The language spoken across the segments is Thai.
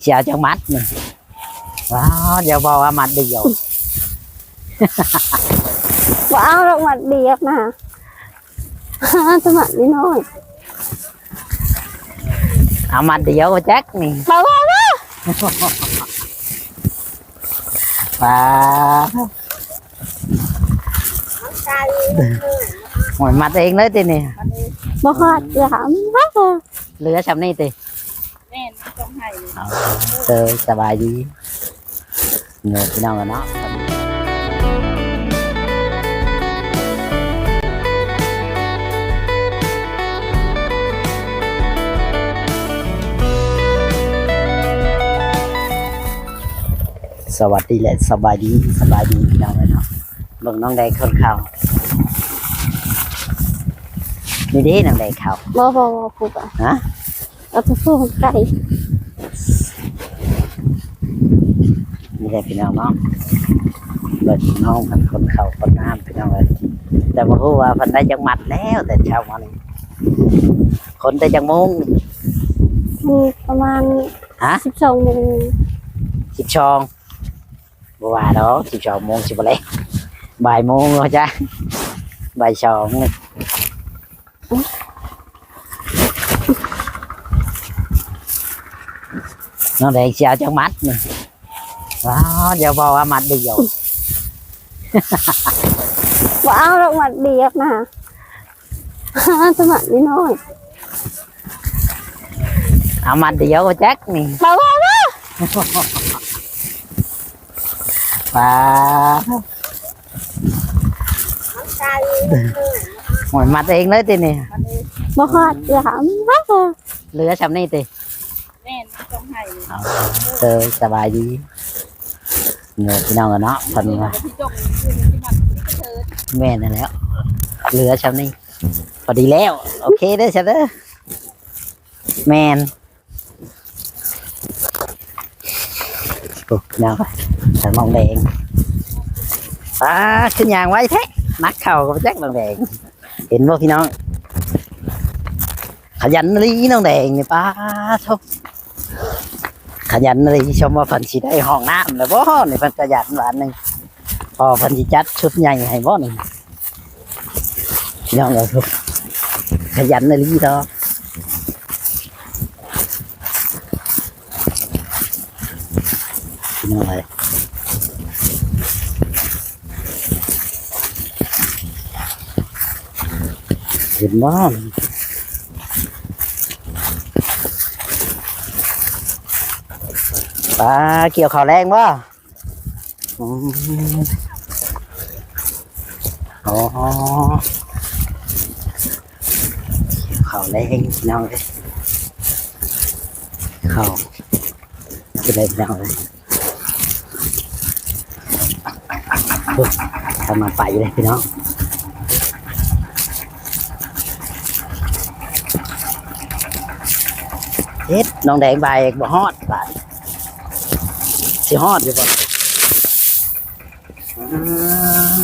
เชียวจังมัดนี่ว้าวเดี๋ยวบอกว่ามัดเดียวว้าวลงมาเดียกนะสมัค ให้เอาเจอสบายดีเงินพี่น้องกันเนาะสวัสดีและสบายดีสบายดีพี่น้องกันเนาะเบิ่งน้องแดงคนเขานี่ดิน้องแดงเขาบ่บ่บ่ผูกอะฮะเอาไปสู้ไก่ นี่แหละพี่น้องเนาะเบิดน้องมันคนเขาคนน้ำพี่น้องเลยแต่มาพูดว่าเพันได้จังหมัดแล้วแต่เช้ามานี่คนได้จังมุงมีประมาณฮะ12โมงสิบชองบัวาดอกสิบชองโมงสิบอะไรบ่ายโมงเหรอจ๊ะบ่ายสองนี่น้องแดงเชียวจังมัดนี่ ว้าวเดี๋ยวบอกว่ามัดเดียวว้าวลงมาเดียกนะสมัครนิดหน่อยเอามัดเดียวแจ็คนี่มาว่าว่าว้าวหอยมัดเองเลยตินี่บ่ฮอดอย่าถามว่าเหลือชำนี่ติแม่นต้องให้เจอสบายดี เงินพี่น้องกันเนาะพันว่าที่จงคือที่มันที่เธอแม่นั่นแล้ว เหลือชำนี่พอดีแล้ว โอเคเด้อชะเด้อแมนโอ้พี่น้องทางน้องแดงป้าขึ้นยางไว้แท้นักเข่ากับแจ็คน้องแดง เห็นบ่พี่น้องขยันลีน้องแดงนี่ป้าทุก ขยันลีชมว่าเพันสิได้ห้องน้ำแล้วบ่นี่เพันขยันหวานหนึ่งพอเพันสิจัดชุดใหญ่ให้บ่นี่พี่น้องเราทุกขยันลีดอกพี่น้องเลยเห็นบ่ ปลาเกี่ยวข่าวแรงบ่อ๋อเข่าวแรงพี่น้องเลยข่าวจะได้พี่น้องเลยทำมาไปเลยพี่น้องเฮ็ดน้องแดงใบบ่ฮอดบาด สิฮอดอยู่บ่อืม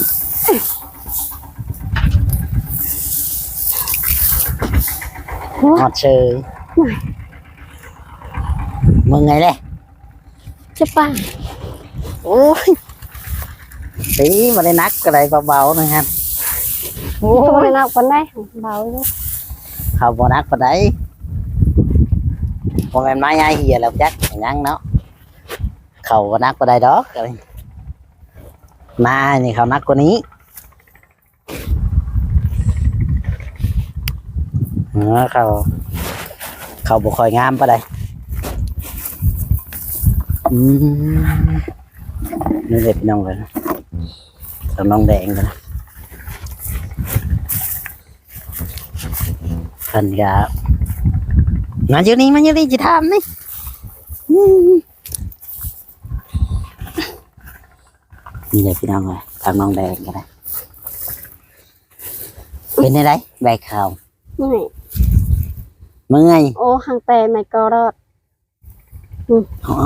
ฮอดเชยมึงไงเลยจะป่าโอ้ยสีมาได้นักก็ได้เบาๆนะครับโอ้ตัวยไปนับกันได้เบาอยู่เขาบ่นักปานใดบ่แม่นไม้ใหญ่เหียแล้วจักยังเนาะ เขาบ่นักปานใดดอกอะไรมานี่เขานักกว่านี้เออเขาเขาบ่ค่อยงามปานใดอืมนี่เด็กน้องเลยนะเอาน้องแดงกันนะเพิ่นก็มาอยู่นี่มาอยู่นี่จะทำนี่อืม นี่เลยพี่น้องเลยทางน้องแดงกันนะเป็นไงแบกข่าวนี่เมื่อยโอ้หางแต่ไม่ก็รอดอ๋อ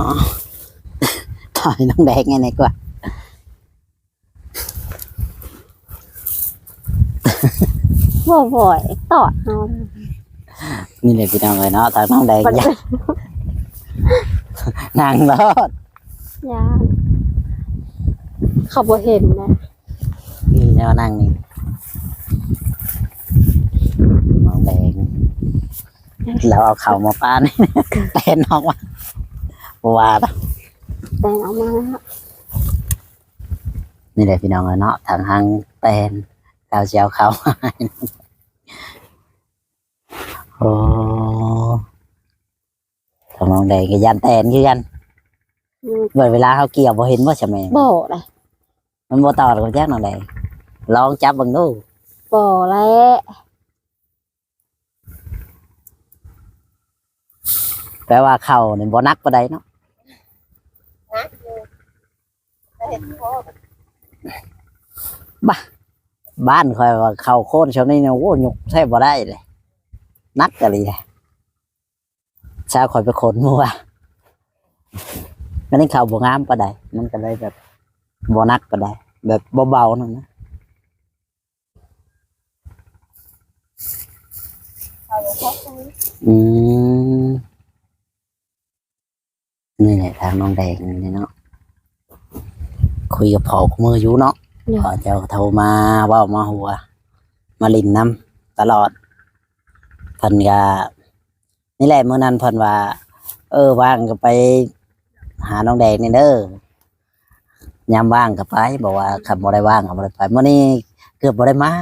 ถ่ายน้องแดงไงไหนกว่า บ่บ่อยตอดเอานี่เลยพี่น้องเลยเนาะทางน้องแดงปัดอยากนั่งรถยาน เขาบ่เห็นนะนี่แนวนั่งนี่มองแดงแล้วเอาเข่ามาป้านเต้นออกมาบ่ว่าดอกแต่เอามาแล้วนี่แหละพี่น้องเอ้ยเนาะทางทางเต้นเราจะเอาเขามาให้โอ้ทางมองแดงก็ยันเต้นคือกันอืมเบิดเวลาเขาเกี่ยวบ่เห็นว่าใช่ไหมบ่เลย มันบ่ต่อกับแจ้งน้องแดงลองจับเบังดูบ่แล้วแปลว่าเข่านี่บ่นักปานใดเนาะนะอยู่แต่เห็นพ่อบ้านคอยว่าเข่าโค่นช่วงนี้เนี่ยโอ้ยกแทบบ่ได้เลยนักกะลีเลยชาวคอยไปขนมัวมันนี่เข่าบ่งามปานใดมันก็เลยแบบ บ่นักปานใดแบบเบาๆนั่นนะเขาพ่อคุยอืมนี่แหละทางน้องแดงนี่เนาะคุยกับพ่อกับมืออยู่เนาะเดี๋ยวพอเจ้าโทรมาเว่ามาหัว มาลินน้ำตลอดเพิ่นก็นี่แหละเมื่อนั้นเพิ่นว่า เออว่างก็ไป หาน้องแดงนี่เด้อ ยามว่างก็ไปบอกว่าขับบ่ได้ว่างก็บ่ได้ไปเมื่อนี้เกือบบ่ได้มา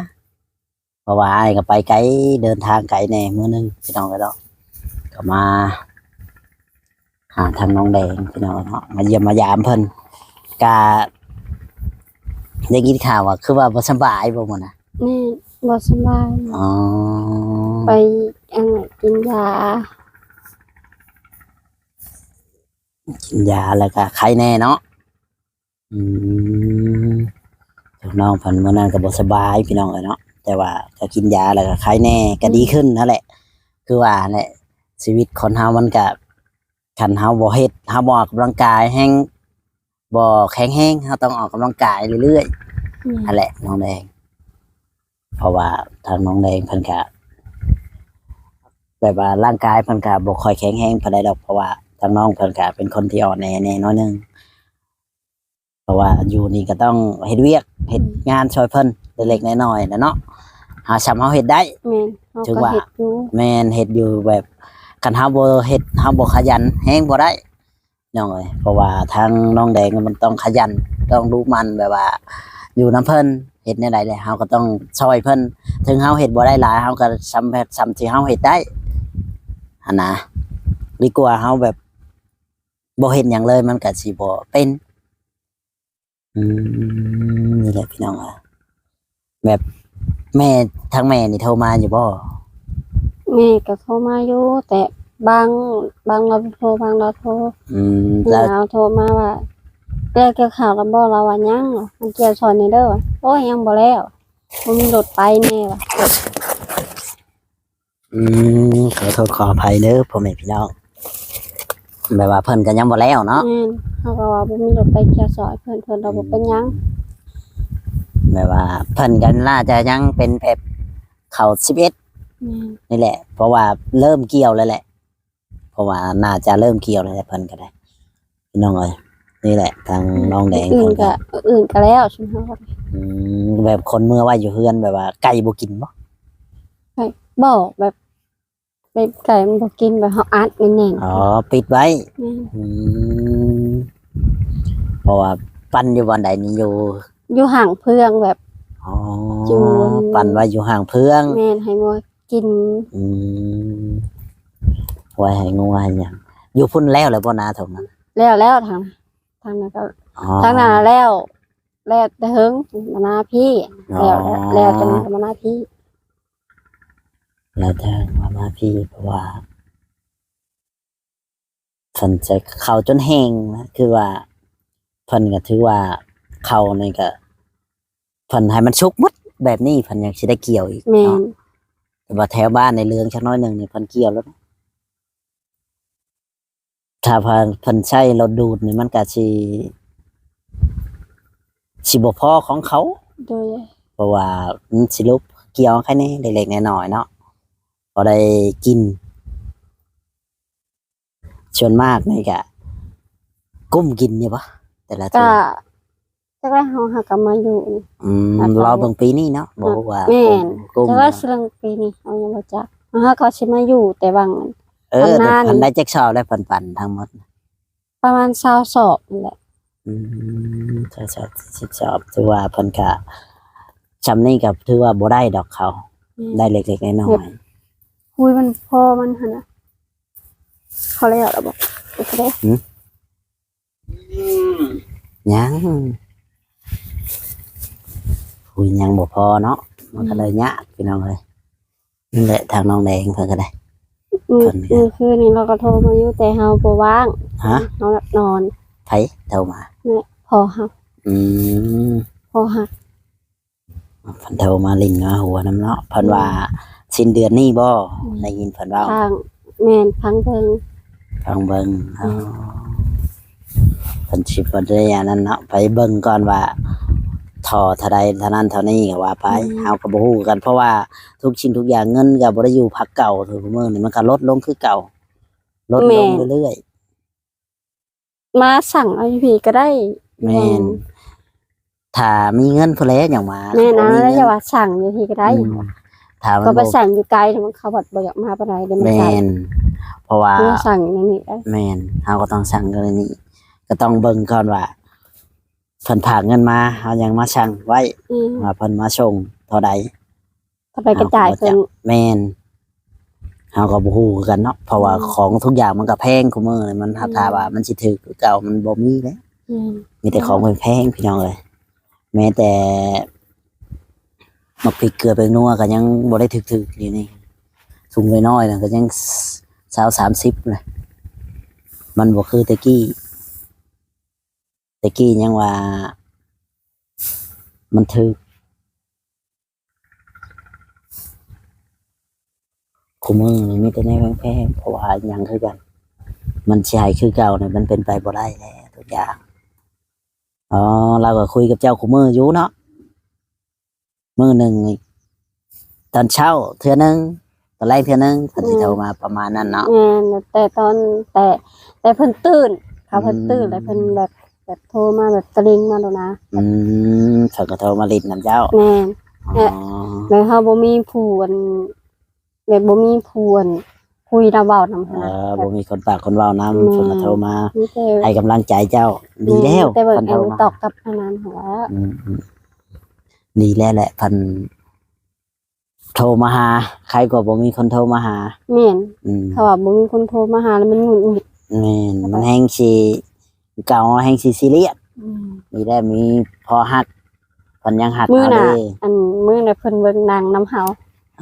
เพราะว่าอ้ายก็ไปไกลเดินทางไกลแน่มื้อนึงพี่น้องก็ดอกก็มาหาทางน้องแดงพี่น้องเนาะมาเยี่ยมมายามเพิ่นกาได้ยินข่าวว่าคือว่าบ่สบายบ่หมดนะแม่บ่สบายอ๋อไปอันไหนกินยากินยาแล้วก็ไข้แน่เนาะ อืมน้องเพันมื่อนั้นก็บ่สบายพี่น้องเอ้ยเนาะแต่ว่าก็กินยาแล้วก็ไข้แน่ก็ดีขึ้นนั่นแหละ คือว่าแหละชีวิตคนเฮามันก็คันเฮาบ่เฮ็ดเฮาบ่ออกกำลังกายแฮงบ่แข็งแรงเฮาต้องออกกำลังกายเรื่อยๆนั่นแหละน้องแดง เพราะว่าทางน้องแดงเพิ่นกะแบบว่าร่างกายเพิ่นกะบ่ค่อยแข็งแรงปานใดดอกเพราะว่าทางน้องเพิ่นกะเป็นคนที่อ่อนแอแน่น้อยนึง ราะว่าอยู่นี่ก็ต้องเฮ็ดเวียกเฮ็ดงานช่วยเพิ่นเล็กๆน้อยๆนะเนาะหาชำเฮาเฮ็ดได้แม่เขาถือก็ว่าเฮ็ดอยู่แม่นเฮ็ดอยู่แบบคันเฮาบ่เฮ็ดเฮาบ่ขยันแฮงบ่ได้น้องเอ้ยเพราะว่าทางน้องแดงมันต้องขยันต้องรู้มันแบบว่า อยู่น้ำเพิ่นเฮ็ดในใดเลยเฮาก็ต้องช่วยเพิ่นถึงเฮาเฮ็ดบ่ได้หลายเฮาก็ซ้ำแบบซ้ำที่เฮาเฮ็ดได้หั่นนะดีกว่าเฮาแบบบ่เฮ็ดหยังเลยมันก็สิบ่เป็น อืมนี่แหละพี่น้องอะแบบแม่ทางแม่นี่โทรมาอยู่บ่แม่ก็โทรมาอยู่แต่บางบางเราโทรบางเราโทรอืมแล้แล้ววโทรมาว่าเรื่องเกี่ยวข่าวแล้วบ่เราว่ายังเหรอมันเกี่ยวชอนนี่เด้อวะโอ้ยยังบ่แล้วบ่มีรถไปแน่ว่ะอืมขอโทษขออภัยเด้อพ่อแม่พี่น้องแบบว่าเพิ่นก็ยังบ่แล้วเนาะแม่น เขาก็ว่าบ่มีรถไปเกี่ยวซอยเพิ่นเพิ่นเราบ่เป็นหยังแบบว่าเพิ่นกันน่าจะยังเป็นแบบเข้า11แม่นนี่แหละ เพราะว่าเริ่มเกี่ยวแล้วแหละ เพราะว่าน่าจะเริ่มเกี่ยวแล้วแหละเพิ่นก็ได้พี่น้องเอ้ยนี่แหละ ทางน้องแดงอื่เพิ่นนก็ก็อื่นก็แล้วใช่ไหมครับอืมแบบคนเมื่อว่าอยู่เฮือนแบบว่าไก่บ่กินบ่บอกแบบไปไก่มันบ่กินแบบเฮาอัดแน่นๆอ๋อปิดไว้ แม่น อืมเพ ราะว่าปั้นอยู่วันใดนี่อยู่อยู่ห่างเพื่องแบบ อ๋อจูนปั้นไว้อยู่ห่างเพื่องแม่นให้งัวกินอืมไว้ให้งูให้หยังอยู่พุ่นแล้วแล้วบ่นาตรงนั้นแล้วแล้วทางทางนั้นก็อ๋อทางนั้นแล้วแล้วแต่เฮิงมาหน้าพี่แล้วแล้วจนมาหน้าพี่แล้วแต่ว่ามาพี่เพราะว่าเพิ่นจะเข้าจนแห้งนะคือว่า เพิ่นก็ถือว่าเข้านี่ก็เพิ่นให้มันสุกหมดแบบนี้เพิ่นยังสิได้เกี่ยวอีกแม่เนาะนแต่ว่าแถวบ้านในเรืองชักน้อยหนึ่งนี่เพิ่นเกี่ยวแล้วนะถ้าเพิ่นเพิ่นใช้รถดูดนี่มันก็สิสิบ่พอของเขา โดยเพราะว่ามันสิลุบเกี่ยวแค่นี้เล็กๆน้อยๆเนาะพอได้กินส่วนมากนี่ก็กุ้มกินอยู่ปะ แต่ละก็ทีจักได้เฮาหากนมาอยู่นี่ อืมแล้วก็รอเบิ่งปีนี้เนาะบอกว่าแม่นกุ้มแต่ว่าเรื่องปีนี้เฮายังบ่จักเฮาเขาสิมาอยู่แต่บาง เออทำแต่งานพันได้แจ็คชอบได้ปันปันๆทั้งหมดประมาณ20ศอกนี่แหละ อืมใช่ใช่ชิดชอบถือว่าเพิ่นกะจำนี่กับถือว่าบ่ได้ดอกเขา ได้เล็กๆน้อยคุยมันพอมันหั่นน่ะเขาเลยเอาระบบโอเคๆ ยังคุยยังบ่พอเนาะมันก็เลยยากพี่น้องเลยนั่นแหละทางน้องแดงเพิ่นก็ได้อืมคนเดียวอืมคืนนี้เราก็โทรมาอยู่แต่เฮาบ่ว่างฮะเฮานอนไผโทรมาพอฮักอืมพอฮักเพิ่นโทรมาลิงมาหัวน้ำเนาะเพิ่นว่าสิ้นเดือนนี้บ่ได้ยินเพิ่นเว้าทางแม่นพังเพิงฟังเบิ่งเอา เพิ่นสิบ่ได้อันนั้นเนาะไปเบิ่งก่อนว่าทอเท่าใดเท่านั้นเท่านี้ก็ว่าไปเฮาก็บ่ฮู้กันเพราะว่าทุกชิ้นทุกอย่างเงินก็บ่ได้อยู่พักเก่าทุกมื้อนี่มันก็ลดลงคือเก่า ลดลงเรื่อยมาสั่งเอาอยู่พี่ก็ได้ๆแม่นถ้ามีเงินพุ่นแล้วอย่างมาแม่นะบ่มีแล้วเงิอย่าว่าสั่งอยู่พี่ก็ได้อืมถ้ามันก็ไปบ่สั่งอยู่ไกลแต่มันเขาบัดบ่อยากมาปานใดเดี๋ยวมันแม่สั่งนเพราะว่าเพื่อสั่งอย่างนี้ได้แม่นเฮาก็ต้องสั่งกันนี้ ก็ต้องเบิ่งก่อนว่าเพิ่นฝากเงินมาเฮายังมาสั่งไว้อืมว่าเพิ่นมาส่งเท่าใดก็ไปกระจายเพิ่น แม่นเฮาก็บ่ฮู้คือกันเนาะเพราะว่าอืม ของทุกอย่างมันก็แพงคุมื้อนี่มันถ้าอืมถ้าว่ามันสิถูกคือเก่ามันบ่มีแล้ว อืม มีแต่ของแพงๆพี่น้องเอ้ยแม้แต่มักพริกเกลือไปนัวก็ยังบ่ได้ถึกๆอยู่นี่สูงน้อยๆน่ะก็ยัง20 30เลยมันบ่คือแตะกี้แตะกี้ยังว่า มันถึกคุมือนี่มีแต่แนวแพงๆเพราะว่ายังคือกัน มันใช่คือเก่าเนี่ยมันเป็นไปบ่ได้แล้วทุกอย่างอ๋อเราก็คุยกับเจ้าคุมืออยู่เนาะมือหนึ่งตอนเช้าเทื่อนึงตอนแรกเทื่อนึงเพิ่นสิโทรมาประมาณนั้นเนาะแม่นแต่ตอนแต่แต่เพิ่นตื่นเขาเพิ่นตื่นแล้วเพิ่นแบบ แบบโทรมาแบบตะลิงมาแล้วนะอืมเพิ่นก็โทรมาลิดนํเจ้าแม่น อ๋อแล้วเฮาบ่มีผู้อันแบบบ่มีผู้อันคุยระเว้านำเอหั่นนะอแบบ่บมีคนปากคนเว้านำอืมเพิ่นก็โทรมา มีแต่ให้กำลังใจเจ้า ดีแล้วแต่เบิ่งเพิ่นแอโทรนมาตอกกับอันนั้นหั่นแหละอืมอืมดีแล้วแหละเพันโทรมาหา ใครก็บ่มีคนโทรมาหา แม่นอืมถ้าว่าบ่มีคนโทรมาหาแล้วมันหงุดหงิด แม่นมันแห้งสิ เก่าแห้งสิซีเรียสอืมมีได้มีพอฮักเพิ่นยังหักมื้อเอาน่ะเด้อันมื้อน่ะเพิ่นเบิ่งหนังน้ำเฮา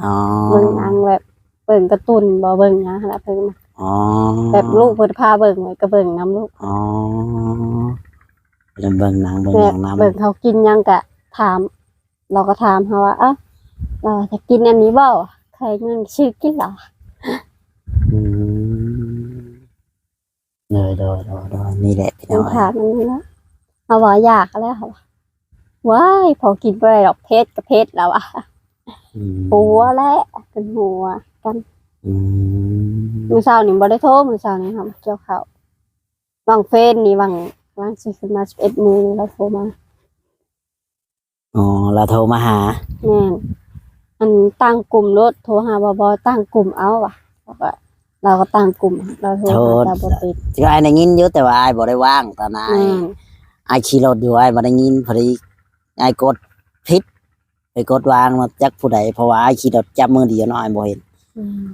อ๋อเบิ่งหนังแบบเบิ่งการ์ตูนบ่เบิ่งหยังหั่นล่ะเพิ่นอ๋อแบบลูกเพิ่นพาเบิ่งไว้ก็เบิ่งนํลูกอ๋อเริ่มเบิ่งหนังเบิ่งแบหบนังนำเบิ่งเขากินหยังก็ถาม เราก็ถามเขาว่าเอ้าเราจะกินอันนี้บ่ใครเงินชื่อกินเหรออืม เออโดยโดยโดยนี่แหละพี่มัน้นองถามมันนี่นะเอาว่าอยากแล้วค่ะว้ายพอกินบ่ได้ดอกเพชรกับเพชรแล้วอะอืมหัวและเป็นหัวกันอืมมื้อเช้านี่บ่ได้โทรมื้อเช้านี่ค่ะเกี่ยวข้าววางเฟซนี่วางวางสิขึ้นมา11โมงแล้วโทรมาอ๋อเราโทรมาหา แม่นอันตั้งกลุ่มรถโทรหาบ่บ่ตั้งกลุ่มเอาว่ะเราก็ เราก็ตั้งกลุ่ม เราโทรหาแต่บ่ติดก็ไอ้ได้ยินอยู่แต่ว่าไอ้บ่ได้ว่างตอนนั้นแม่นไอ้ขี่รถอยู่ไอ้บ่ได้ยินพอดีไอ้กดผิดไปกดวางมาจักผู้ใดเพราะว่าไอ้ขี่รถจับมือเดียวเนาะไอ้บ่เห็นอืม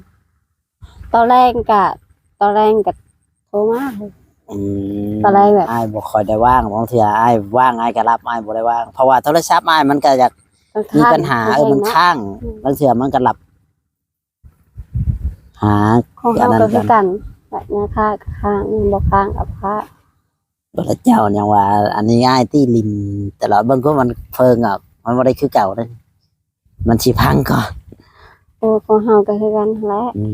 ตอนแรกกะตอนแรกกะโทรมา อืมตอนแรกแบบ ไอ้บ่ค่อยได้ว่างบางเทื่อไอ้ว่างไอ้ก็รับไอ้บ่ได้ว่างเพราะว่าโทรศัพท์ไอ้มันก็อยากมีปัญหาเออมันนะข้างอืมบางเทื่อมันก็หลับ หาของอย่าเรางนั้นก็คือกันแบบเนี้ยค่ากับข้างนี่บ่ข้างกับข้างพระเจ้าอย่างว่า อันนี้ไอ้ที่ลินแต่ละเบิ่งก็มันเฟิงอะมันบ่ได้คือเก่าเลยมันสิพังก่อนโอ้ของเฮาก็คือกันแหละอื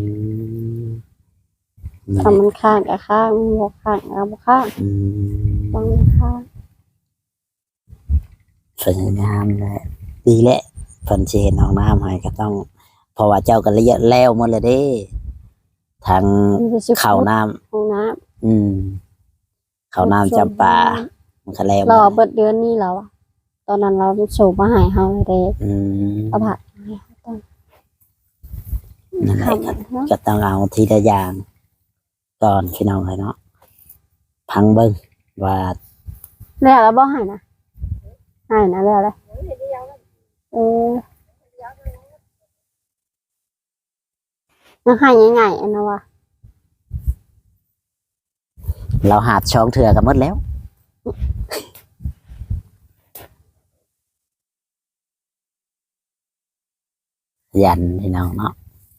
มถ้ามันข้างกับข้างมันบ่ข้างกับบ่ข้างอืมต้องมีข้างสวยงามเลยดีแหละเพิ่นสิเห็นห้องน้ำให้ก็ต้องเพราะว่าเจ้าก็ละเอียดแล้วหมดเลยเด้ ทางมันจะสิเข้าน้ำห้องน้ำอืมเขาวน้ำจำปา มันก็แล้วรอเบิดเดือนนี้แล้วอะตอนนั้นเราสูบมาใหายเฮาเลยเด้อืมเอาผักนั่นแหละคำเนาะก็ต้องเอาทีละอย่างก่อนพี่น้องเลยเนาะพังเบิ้งว่าแล้วแล้วบ่ใหายนะใหายนะแล้วเลยเออ ยังใหายง่ายๆอันนะวะเราหาดช่องเถื่อกันหมดแล้ว ขยันพี่น้องเนาะ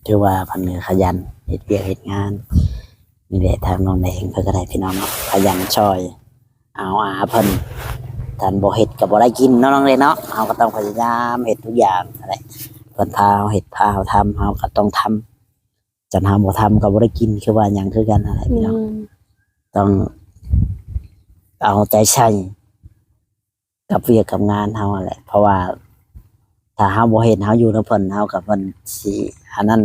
คือว่าพันเนือขยันเหตุเวียกเหตุงานนี่แหละทางน้องแดงเพื่อก็ได้พี่น้องเนาะขยันช่อย เอาอาเพิ่นทานบ่เฮ็ดก็บ่ได้กินเนาะน้องเลยเนาะเฮาก็ต้องพยายามเฮ็ดทุกอย่างอะไรเพิ่นพาเฮาเฮ็ดพาเฮาทำเฮาก็ต้องทำ จันเฮาบ่ทำก็บ่ได้กินคือว่าหยังคือกันอะไรอืพี่น้องมต้องเอาใจใส่กับเวียกกับงานเฮาแหละ เพราะว่า ถ้าเฮาบ่เห็นเฮาอยู่นำเพิ่นเฮากับเพิ่นสิอันนั้น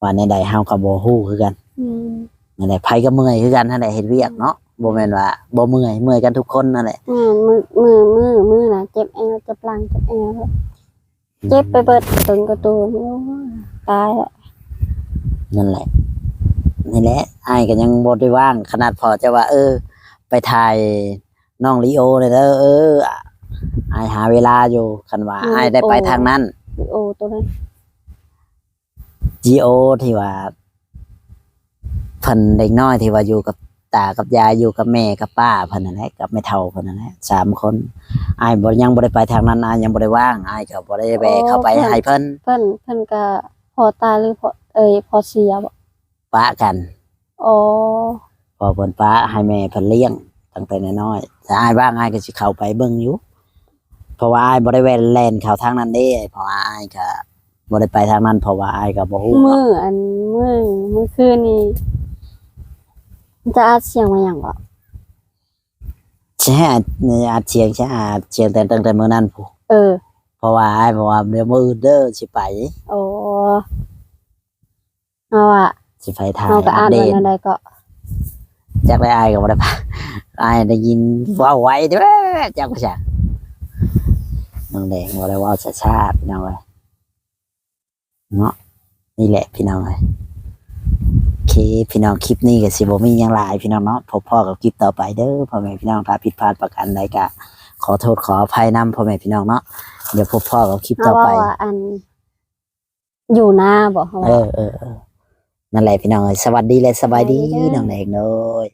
ว่าในใดเฮาก็บ่ฮู้คือกันอืมในใดไผก็เมื่อยคือกันนั่นแหละเฮ็ดเวียกเนาะบ่แม่นว่าบ่เมื่อยเมื่อยกันทุกคนนั่นแหละแม่นมือมือมือมือนะเจ็บเอวเจ็บหลังเจ็บเอวเลยเจ็บไปเบิดตึงกระตูนโอ้ยตายละ นั่นแหละนี่แหละอ้ายก็ยังบ่ได้ว่าง ขนาดพอจะว่า เออ ไปถ่ายน้องลีโอเลยเด้อเอออ้ายหาเวลาอยู่คันว่าอ้ายได้ไปทางนั้นโอ้ตัวนั้นจีโอที่ว่าเพิ่นเด็กน้อยที่ว่าอยู่กับตากับยายอยู่กับแม่กับป้าเพิ่นนั่นแหละกับแม่เฒ่าเพิ่นนั่นแหละสามคนอายบ่ยังบ่ได้ไปทางนั้นอายยังบ่ได้ว่างอายก็บ่ได้แวะเข้าไปให้เพิ่นเพิ่นเพิ่นก็พอตายหรือพอ เอ้ยพอเสียบ่ปะกัน อ๋อพอเพิ่นปะให้แม่เพิ่นเลี้ยงตั้งแต่น้อยๆถ้าอายว่างอายก็สิเข้าไปเบิ่งอยู่เพราะว่าอายบ่ได้แว่นแล่นเข้าทางนั้นเด้เพราะว่าอายก็บ่ได้ไปทางนั้นเพราะว่าอายก็บ่ฮู้มืออันมือมือคืนนี่มันจะอาเสียงมาอย่างบ่ใช่อาจเชียงใช่อาจเชียงแต่ตั้งแต่มื้อนั้นพู้เออเพราะว่าอายบอกว่าเดี๋ยวมื้ออื่นเด้อสิไปโอ้ เอาอะสิไปถ่ายเอาก็อัอ่าปนเดไว้ตนั่นใดก็จักได้อายก็บ่ได้ปะอายได้ยินเว้าไว้เด้อจักบ่จักน้องแดงบ่ได้เว้าช้าๆพี่น้องเอ้ยเนาะนี่แหละพี่น้องเอ้ยโอเคพี่น้องคลิปนี้ก็สิบ่มีหยังหลายพี่น้องเนาะพบพ่อกับคลิปต่อไปเด้อพ่อแม่พี่น้องถ้าผิดพลาดประการใดก็ขอโทษขออภัยนํพ่อแม่พี่น้องเนาะเดี๋ยวพบพ่อกับคลิปเอาต่อว่าไปว่าอันอยู่หน้าบ่เขาเอว่าอเออเออ นั่นแหละพี่น้องเอ้ยสวัสดีและสบายดีสบายดีเด้อน้องแดงเลย